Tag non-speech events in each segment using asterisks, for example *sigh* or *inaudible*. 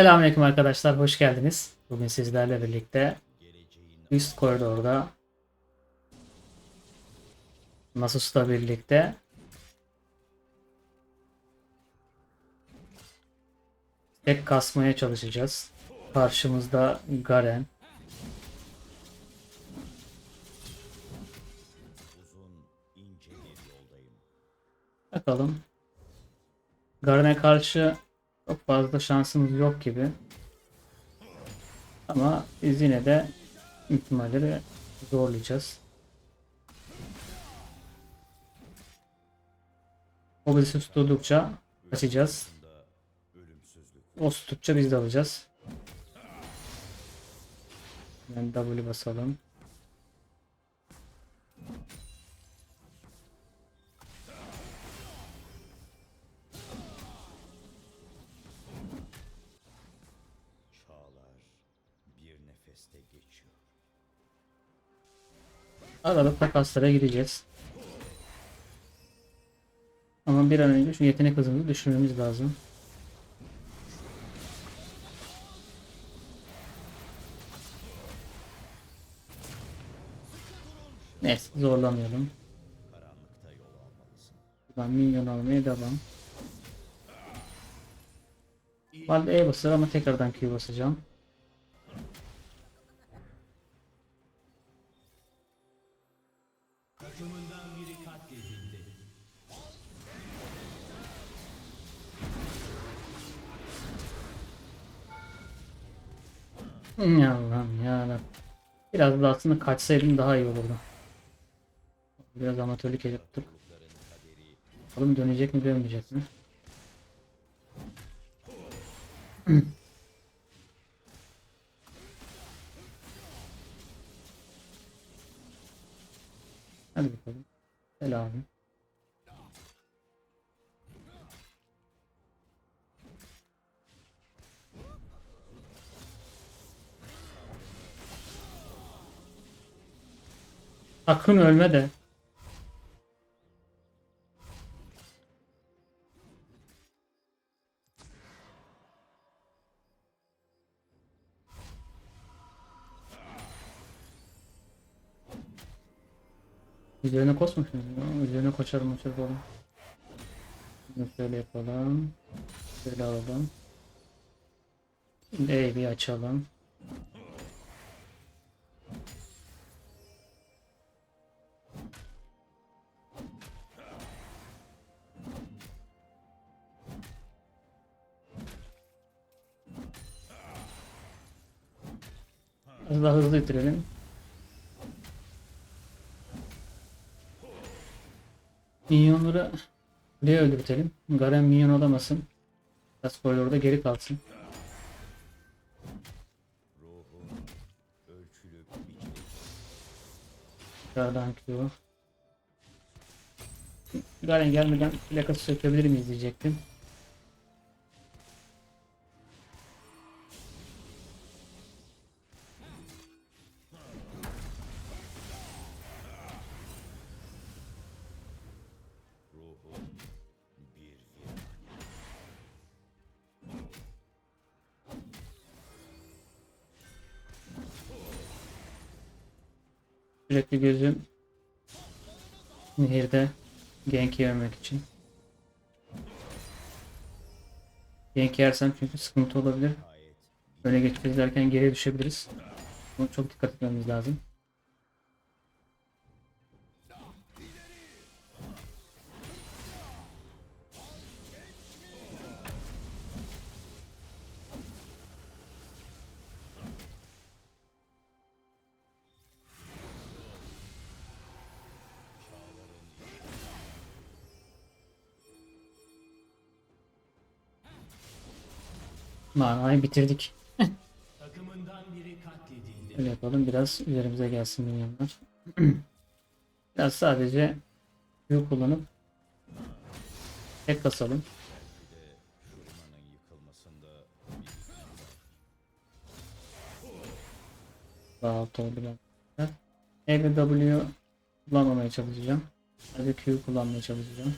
Selamünaleyküm arkadaşlar, hoş geldiniz. Bugün sizlerle birlikte üst koridorda Nasus'la birlikte tek kasmaya çalışacağız. Karşımızda Garen. Bakalım. Garen'e karşı çok fazla şansımız yok gibi. Ama biz yine de ihtimalleri zorlayacağız. O bizi tuttukça kaçacağız. O tuttukça biz de alacağız. Ben W basalım. Arada takaslara gideceğiz. Ama bir an önce şu yetenek hızımızı düşürmemiz lazım. Neyse zorlamayalım. Buradan minyon almaya devam. Ben de E basar ama tekrardan Q basacağım. Biraz da aslında kaçsaydım daha iyi olurdu. Biraz amatörlük yaptık. Bakalım dönecek mi dönmeyecek mi? *clears throat* Hadi bakalım. Selam. Sakın ölme de. Üzerine koşmuş mu? Üzerine koşarım uçar falan. Bunu şöyle yapalım. Şöyle alalım. Şimdi açalım. Daha hızlı bitirelim. Minyonları buraya öldürtelim. Garen minyon alamasın. Biraz koridorda geri kalsın. Tekrardan Q. Garen gelmeden plakası sökebilir miyiz diyecektim. Sürekli gözüm nehirde gank yememek için. Gank yersem çünkü sıkıntı olabilir. Öne geçeceğiz derken geriye düşebiliriz. Buna çok dikkat etmemiz lazım. Manayı bitirdik. Öyle yapalım biraz üzerimize gelsin milyonlar. *clears throat* biraz sadece Q kullanıp tek basalım. Daha alt oldu ben. E ve W kullanmamaya çalışacağım. Sadece Q kullanmaya çalışacağım.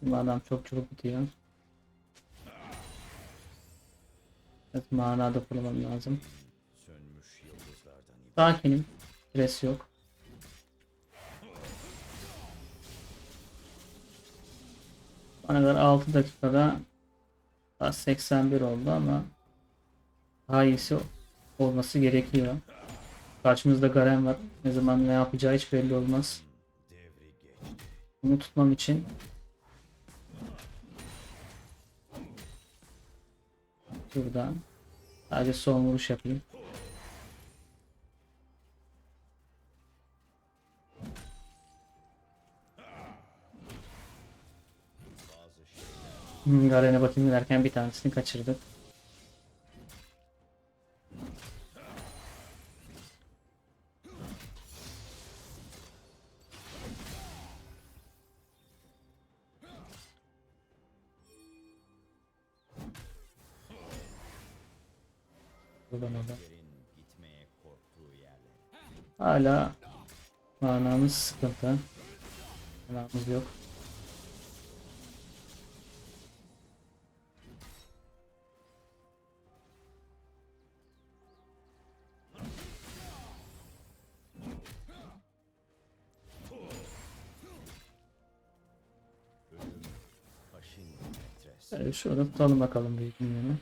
Şimdi adam çok çabuk bitiyor. Evet, manada kullanmam lazım. Sakinim. Stres yok. Bana kadar 6 dakikada daha 81 oldu ama daha iyisi olması gerekiyor. Karşımızda Garen var. Ne zaman ne yapacağı hiç belli olmaz. Bunu tutmam için Buradan sadece son vuruş yapayım. Hmm, Garen'e bakayım derken bir tanesini kaçırdık. Buradan oradan. Hala manamız sıkıntı. Manamız yok. Evet, şurada tutalım bakalım büyük minyonu.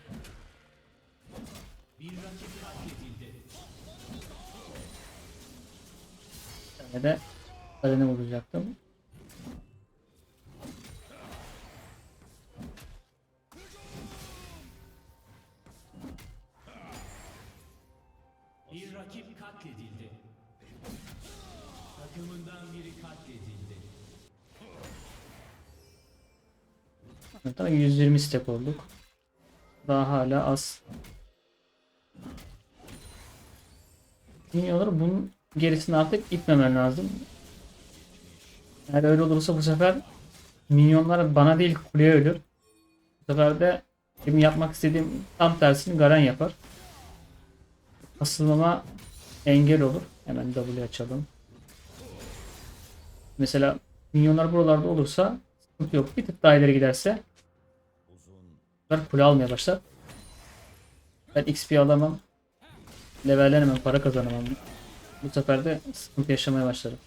Bir de Garen'e vuracaktım. Bir rakip katledildi. Takımından biri katledildi. Hatta 120 step olduk. Daha hala az. Minyonları bunun gerisini artık itmemen lazım. Eğer öyle olursa bu sefer minyonlar bana değil kuleye ölür. Bu sefer de benim yapmak istediğim tam tersini Garen yapar. Asılmama engel olur. Hemen W açalım. Mesela minyonlar buralarda olursa sıkıntı yok. Bir tık daha ileri giderse sefer kule almaya başlar. Ben XP alamam. Levellenemem, para kazanamam. Bu sefer de sıkıntı yaşamaya başlarım.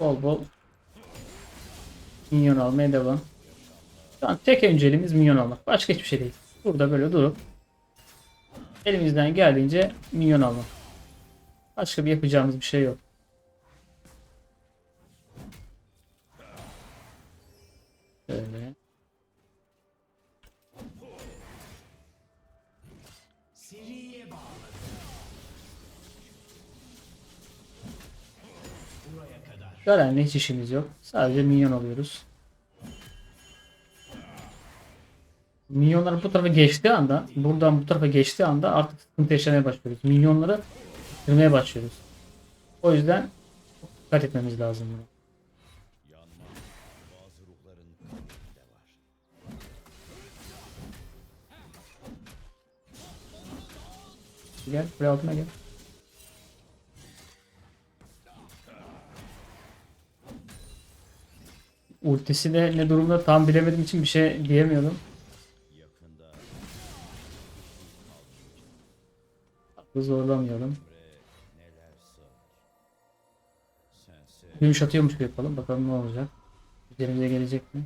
Bol bol minyon almaya devam. Şu an tek önceliğimiz minyon almak. Başka hiçbir şey değil. Burada böyle durup elimizden geldiğince minyon almak. Başka bir yapacağımız bir şey yok. Garen'le hiç işimiz yok. Sadece minyon alıyoruz. Minyonlar bu tarafa geçtiği anda, buradan bu tarafa geçtiği anda artık sıkıntı yaşamaya başlıyoruz. Minyonları kırmaya başlıyoruz. O yüzden dikkat etmemiz lazım buna. Gel, buraya altına gel. Ultisi de ne durumda tam bilemediğim için bir şey diyemiyorum. Yakında Zorlamayalım. Gümüş atıyormuş gibi yapalım. Bakalım ne olacak. Üzerimize gelecek mi?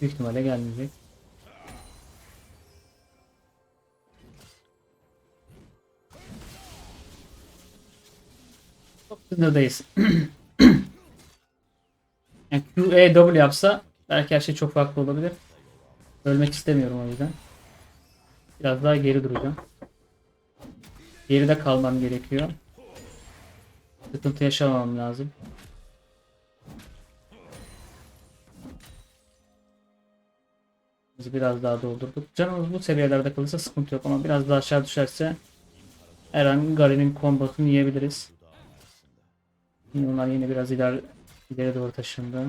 Büyük ihtimalle gelmeyecek. Çok *clears throat* yani Q, E, W yapsa belki her şey çok farklı olabilir. Ölmek istemiyorum o yüzden. Biraz daha geri duracağım. Geride kalmam gerekiyor. Sıkıntı yaşamam lazım. Biraz daha doldurduk. Canımız bu seviyelerde kalırsa sıkıntı yok ama biraz daha aşağı düşerse her an Garen'in kombosunu yiyebiliriz. Onlar yine biraz ileri, ileri doğru taşındı.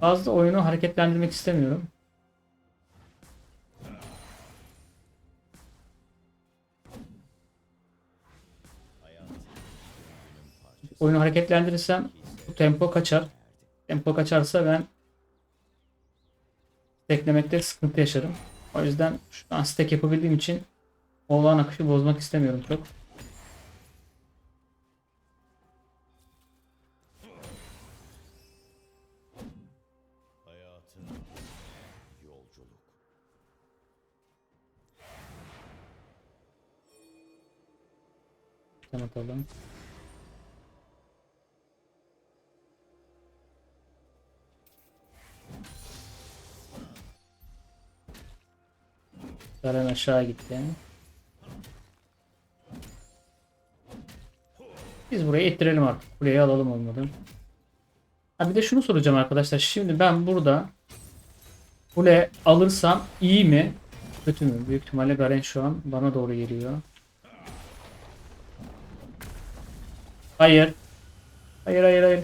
Fazla oyunu hareketlendirmek istemiyorum. oyunu hareketlendirirsem bu tempo kaçar. Tempo kaçarsa ben teklemekte sıkıntı yaşarım. O yüzden şu an stack yapabildiğim için olağan akışı bozmak istemiyorum çok. Hayatın yolculuk. Tamam atalım. Garen aşağı gitti. Biz burayı ittirelim artık. Kuleyi alalım olmadı. Ha bir de şunu soracağım arkadaşlar. Şimdi ben burada kule alırsam iyi mi? Kötü mü? Büyük ihtimalle Garen şu an bana doğru geliyor. Hayır. Hayır hayır hayır.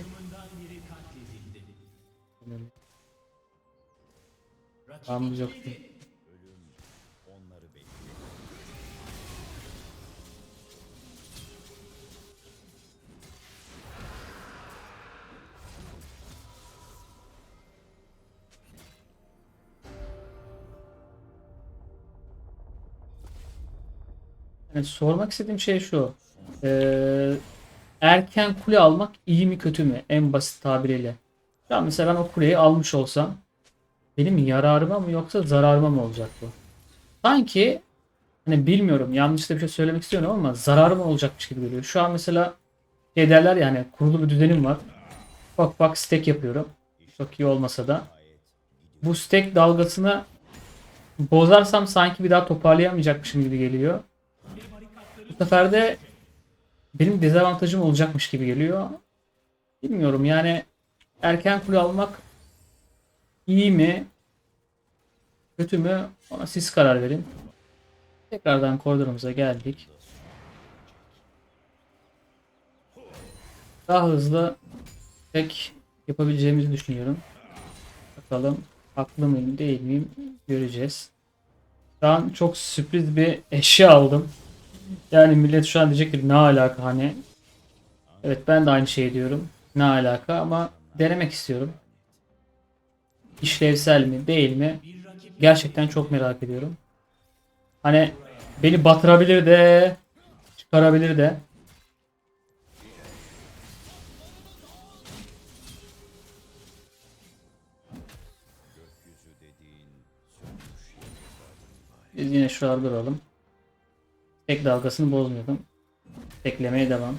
Tamam yok. Yani sormak istediğim şey şu. Ee, erken kule almak iyi mi kötü mü? En basit tabiriyle. Şu an mesela ben o kuleyi almış olsam benim yararıma mı yoksa zararıma mı olacak bu? Sanki hani bilmiyorum yanlış da bir şey söylemek istiyorum ama zararıma olacakmış gibi geliyor. Şu an mesela şey derler ya hani kurulu bir düzenim var. Bak bak stack yapıyorum. Çok iyi olmasa da. Bu stack dalgasını bozarsam sanki bir daha toparlayamayacakmışım gibi geliyor. Bu sefer de benim dezavantajım olacakmış gibi geliyor. Bilmiyorum yani erken kule almak iyi mi? Kötü mü? Ona siz karar verin. Tekrardan koridorumuza geldik. Daha hızlı tek yapabileceğimizi düşünüyorum. Bakalım haklı mıyım değil miyim göreceğiz. Şu an çok sürpriz bir eşya aldım. Yani millet şu an diyecektir ne alaka hani. Evet ben de aynı şeyi diyorum. Ne alaka ama denemek istiyorum. İşlevsel mi değil mi? Gerçekten çok merak ediyorum. Hani beni batırabilir de çıkarabilir de. Biz yine şuralarda duralım. Tek dalgasını bozmayalım. Teklemeye devam.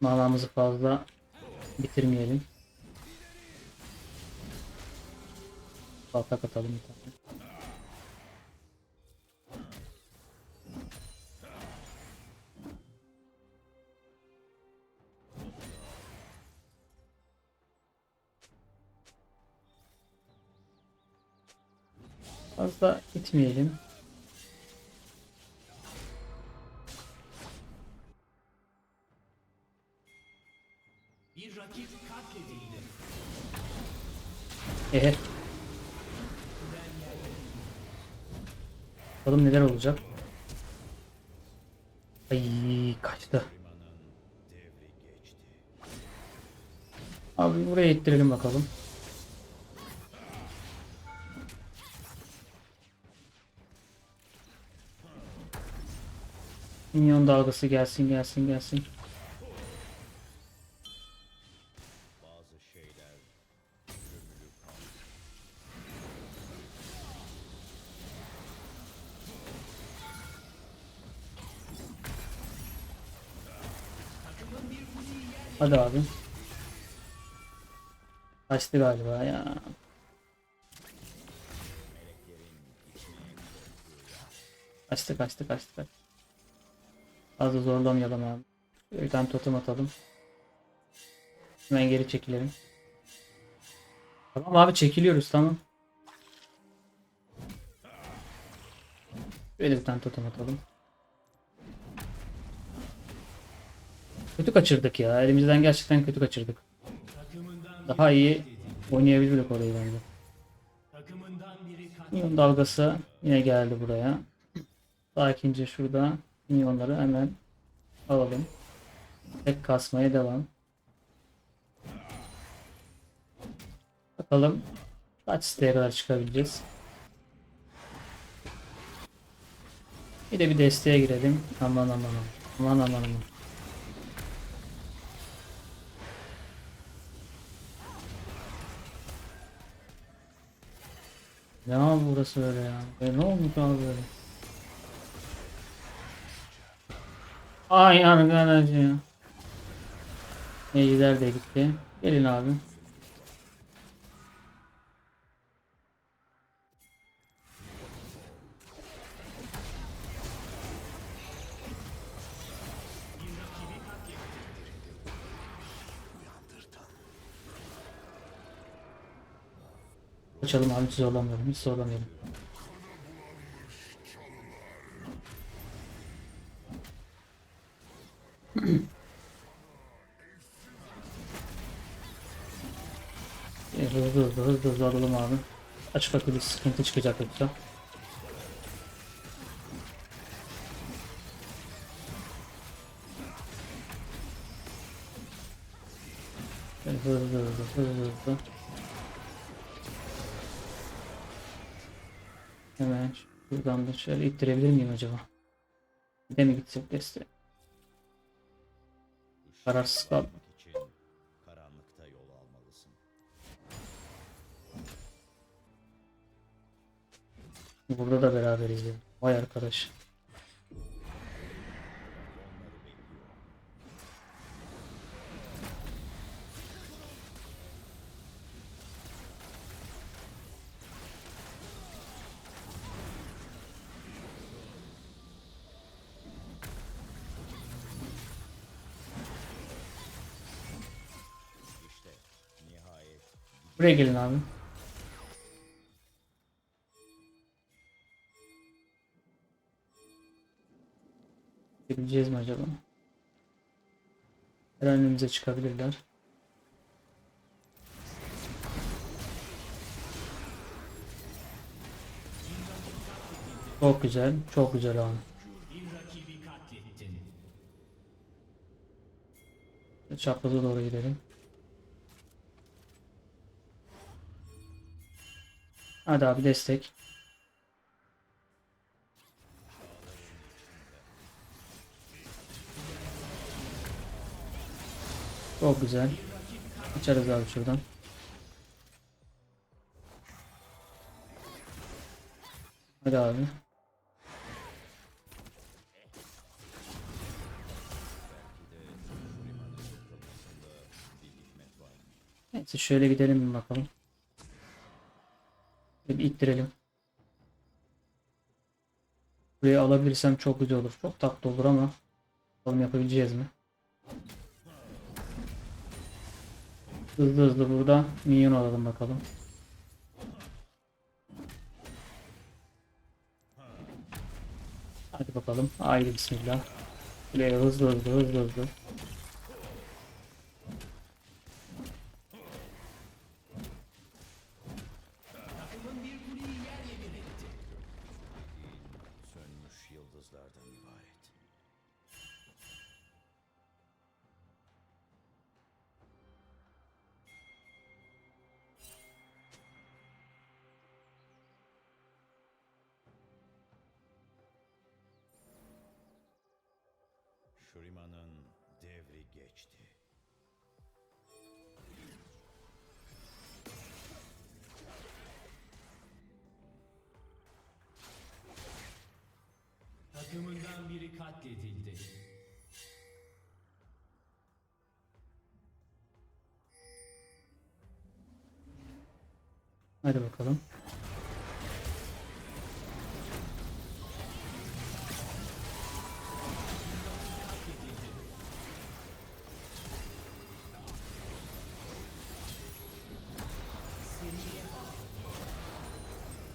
Manamızı fazla bitirmeyelim. Baltak atalım bir tane. Fazla itmeyelim. Bir rakip katledildi. Ehe. Bakalım neler olacak. Ay kaçtı. devri geçti. Abi buraya ittirelim bakalım. Minyon dalgası gelsin gelsin gelsin. Hadi abi. Kaçtı galiba ya. Kaçtı kaçtı kaçtı kaçtı. Az da zorlamayalım abi. Bir tane totem atalım. Hemen geri çekilelim. Tamam abi çekiliyoruz tamam. Böyle bir tane totem atalım. kötü kaçırdık ya. Elimizden gerçekten kötü kaçırdık. Daha iyi oynayabilirdik orayı bence. Minyon dalgası yine geldi buraya. Sakince şurada minyonları hemen alalım. Tek kasmaya devam. Bakalım kaç siteye kadar çıkabileceğiz. Bir de bir desteğe girelim. Aman aman aman. Aman aman aman. Ne abi burası öyle ya? E ne olmuş abi böyle? Ay arkadaş ya. Ejder de gitti. Gelin abi. Kaçalım abi hiç zorlamıyorum. Hiç zorlamıyorum. *clears throat* E, hızlı hızlı hızlı hızlı alalım abi. Aç bakayım sıkıntı çıkacak yoksa. Hızlı hızlı hızlı hızlı. Hemen buradan da şöyle ittirebilir miyim acaba? Bir de mi gitsek desteğe? Kararsız kaldım. Burada da beraberiz ya. Vay arkadaş. Buraya gelin abi. Gidebileceğiz mi acaba? Her önümüze çıkabilirler. Çok güzel, çok güzel abi. Çapraza doğru gidelim. Hadi abi destek. Çok güzel. Açarız abi şuradan. Hadi abi. Neyse şöyle gidelim bir bakalım. Bir ittirelim. Burayı alabilirsem çok güzel olur. Çok tatlı olur ama bakalım yapabileceğiz mi? Hızlı hızlı burada minyon alalım bakalım. Hadi bakalım. Haydi bismillah. Buraya hızlı hızlı hızlı hızlı. Shuriman'ın devri geçti. Takımından biri katledildi. Hadi bakalım.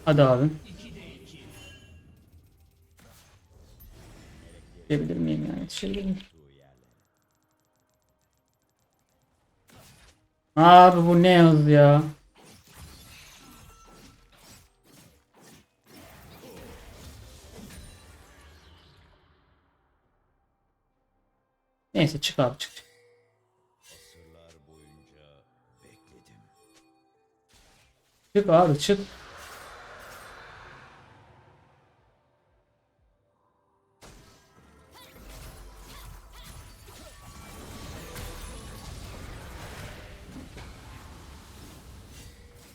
Hadi abi. Yetişebilir miyim yani? Yetişebilir yerlere. Abi bu ne hız ya? Neyse çık abi çık. Çık abi çık.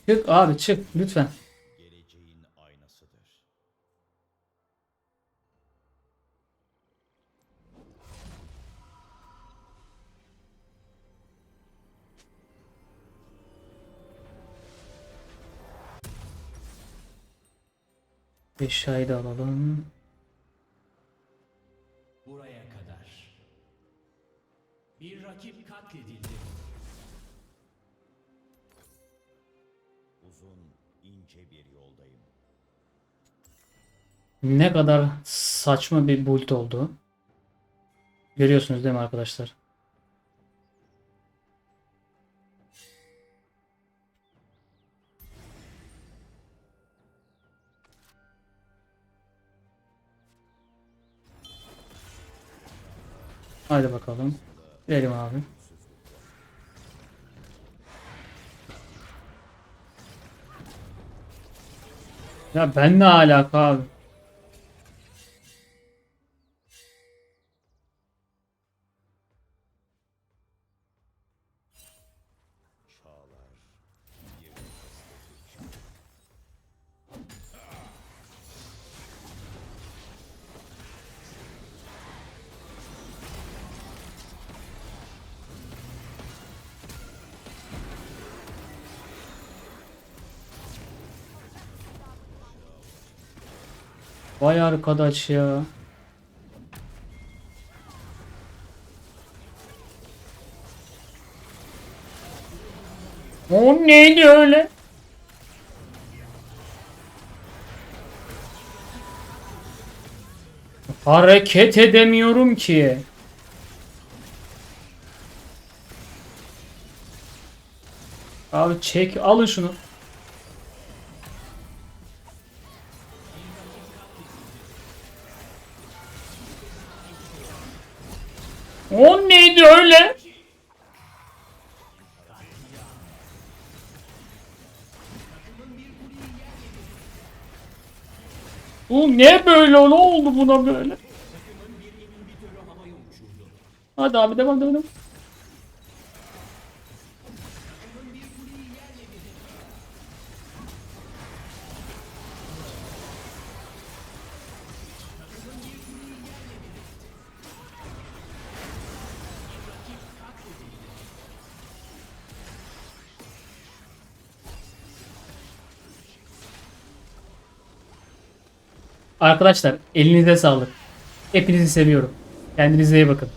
Çık abi çık lütfen. Eşyayı da alalım. Ne kadar saçma bir build oldu. Görüyorsunuz değil mi arkadaşlar? Haydi bakalım. Gidelim abi. Ya ben ne alaka abi? Vay arkadaş ya. O neydi öyle? Hareket edemiyorum ki. Abi çek alın şunu. Bu ne böyle? Ne oldu buna böyle? Hadi abi devam devam. devam. Arkadaşlar elinize sağlık. Hepinizi seviyorum. Kendinize iyi bakın.